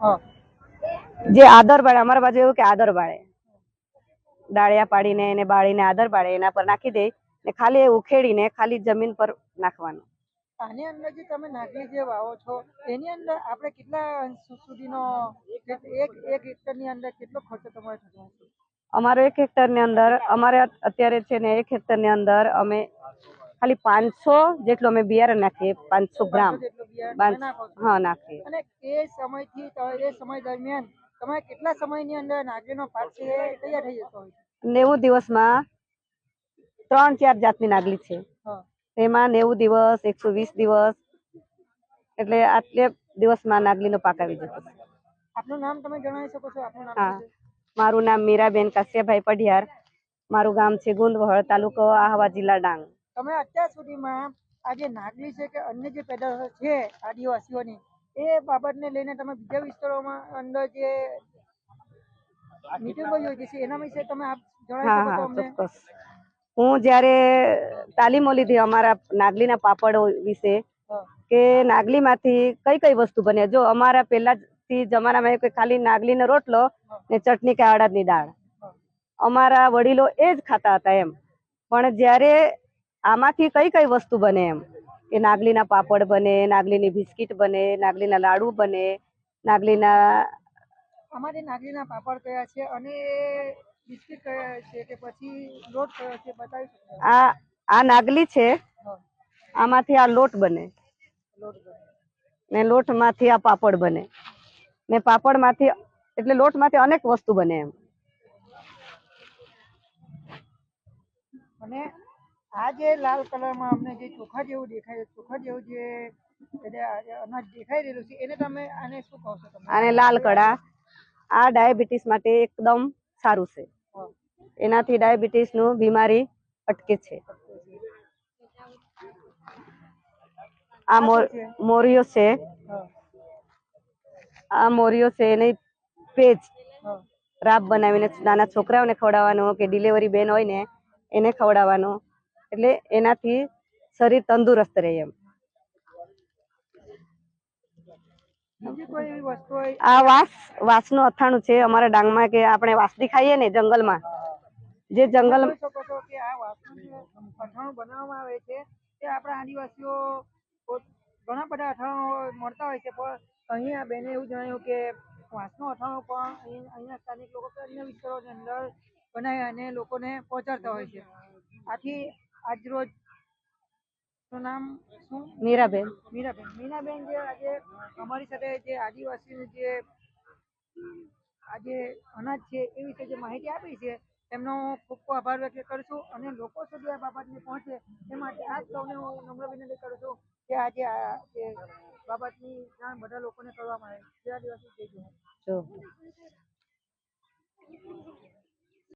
હા. જે આદર બાળે અમારા બાજુ એવું કે આદર બાળે ડાળિયા પાડીને એને બાળીને આદર બાળે એના પર નાખી દે ને ખાલી એ ઉખેડીને ખાલી જમીન પર નાખવાનું. આની અંદર જે તમે નાગલી જે વાવો છો એની અંદર આપણે કેટલા સુધીનો એક એક હેક્ટરની અંદર કેટલો ખર્ચો તમારે થતો અમારો એક હેક્ટરની અંદર અમારે અત્યારે છે ને એક હેક્ટરની અંદર અમે ખાલી પાંચસો જેટલું અમે બિયારણ નાખીએ પાંચસો ગ્રામ. હા નાખીએ. અને એ સમયથી એ સમય દરમિયાન તમે કેટલા સમયની અંદર નાગલીનો પાક છે તૈયાર થઈ જતો હોય નેવું દિવસમાં ત્રણ ચાર જાતની નાગલી છે. તેમાં એમાં નેવું દિવસ એકસો વીસ દિવસ એટલે આટલે દિવસમાં નાગલીનો પાક આવી જતો આપનું નામ તમે જણાવી શકો છો? આપનું નામ હા. મારું નામ મીરાબેન કાશ્યાભાઈ પઢિયાર. મારું ગામ છે ગુંદવહળ તાલુકો આહવા જિલ્લા ડાંગ. તમે અત્યાર સુધીમાં આ જે નાગલી છે કે અન્ય જે પેદાશો છે આદિવાસીઓની એ બાબતને લઈને તમે બીજા વિસ્તારોમાં અંદર જે મિટિંગો યોજી છે એના વિશે તમે આપ જણાવી શકો અમને? હું જ્યારે તાલીમો લીધી અમારા નાગલીના પાપડો વિશે કે નાગલીમાંથી કઈ કઈ વસ્તુ બને? જો અમારા પહેલાથી જમાનામાં કે ખાલી નાગલીનો રોટલો ને ચટણી કે અડદની દાળ. અમારા વડીલો એ જ ખાતા હતા એમ. પણ જ્યારે આમાંથી કઈ કઈ વસ્તુ બને એમ? કે નાગલીના પાપડ બને નાગલીની બિસ્કિટ બને નાગલીના લાડુ બને નાગલીના અમારે નાગલીના પાપડ કયા છે અને બિસ્કિટ કયા છે કે પછી લોટ કયો છે બતાવી શકો આ આ નાગલી છે. આમાંથી આ લોટ બને. લોટ ને લોટમાંથી આ પાપડ બને. ને પાપડમાંથી એટલે લોટમાંથી અનેક વસ્તુ બને એમ. અને આ જે લાલ કલરમાં અમને જે ચોખા જેવું દેખાય છે ચોખા જેવું જે એટલે અનાજ દેખાઈ રહેલું છે એને તમે આને શું કહો છો તમે? અને લાલ કડા આ ડાયાબિટીસ માટે એકદમ સારું છે. એનાથી ડાયાબિટીસનું બીમારી અટકે છે. આ મોરિયો છે. આ મોરિયો છે એને પેજ રાબ બનાવીને નાના છોકરાઓને ખવડાવવાનો કે ડિલિવરી બેન હોય ને એને ખવડાવવાનું. એટલે એનાથી શરીર તંદુરસ્ત રહે એમ. કોઈ વસ્તુ હોય? આ વાસ વાસનું અથાણું છે અમારા ડાંગમાં કે આપણે વાસળી ખાઈએ ને જંગલમાં. જે જંગલ બનાવવામાં આવે છે તે આપણા આદિવાસીઓ ઘણા બધા અથાણો મળતા હોય છે પણ અહીંયા બેને એવું જણાવ્યું કે વાંસનું અથાણું પણ અહીંયા સ્થાનિક લોકો અન્ય વિસ્તારોની અંદર બનાવી અને લોકોને પહોંચાડતા હોય છે. આથી આજરોજનું નામ શું? મીરાબેન. મીરાબેન. મીરાબેન જે આજે અમારી સાથે જે આદિવાસી જે આજે અનાજ છે એ વિશે જે માહિતી આપી છે એમનો ખૂબ ખૂબ આભાર વ્યક્ત કરું છું અને લોકો સુધી આ બાબતને પહોંચે એ માટે આપ સૌને હું નમ્ર વિનંતી કરું છું કે આજે આ જે બાબતની જાણ બધા લોકોને કરવામાં આવે. જે આદિવાસી જય. જો.